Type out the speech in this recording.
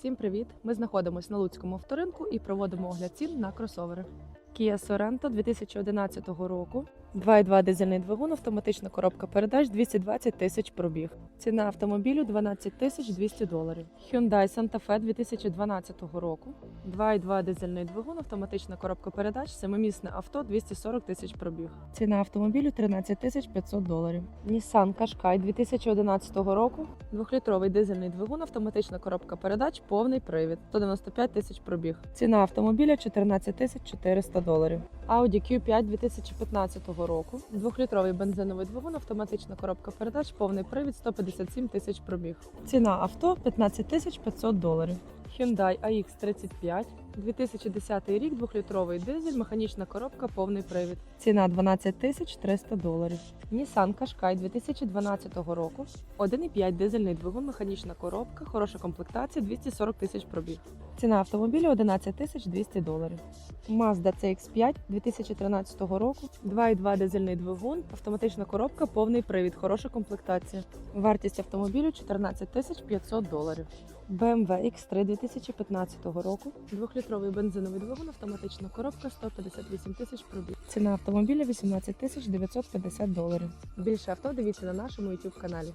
Всім привіт! Ми знаходимося на Луцькому авторинку і проводимо огляд цін на кросовери. Kia Sorento 2011 року. 2,2 дизельний двигун, автоматична коробка передач, 220 тисяч пробіг. Ціна автомобілю 12 тисяч 200 доларів. Hyundai Santa Fe 2012 року. 2,2 дизельний двигун, автоматична коробка передач, семимісне авто, 240 тисяч пробіг. Ціна автомобілю 13 тисяч 500 доларів. Nissan Qashqai 2011 року. Двохлітровий дизельний двигун, автоматична коробка передач, повний привід, 195 тисяч пробіг. Ціна автомобіля 14 тисяч 400 доларів. Audi Q5 2015 року. Двохлітровий бензиновий двигун, автоматична коробка передач, повний привід, 157 тисяч пробіг. Ціна авто 15 тисяч 500 доларів. Hyundai AX35 2010 рік, двохлітровий дизель, механічна коробка, повний привід. Ціна 12 тисяч 300 доларів. Nissan Qashqai 2012 року. 1,5 дизельний двигун, механічна коробка, хороша комплектація, 240 тисяч пробіг. Ціна автомобіля 11 тисяч 200 доларів. Mazda CX-5 2013 року. 2,2 дизельний двигун, автоматична коробка, повний привід, хороша комплектація. Вартість автомобілю 14 тисяч 500 доларів. BMW X3 2015 року. Двохлітровий бензиновий двигун, автоматична коробка, 158 тисяч пробіг. Ціна автомобіля 18 тисяч 950 доларів. Більше авто дивіться на нашому YouTube каналі.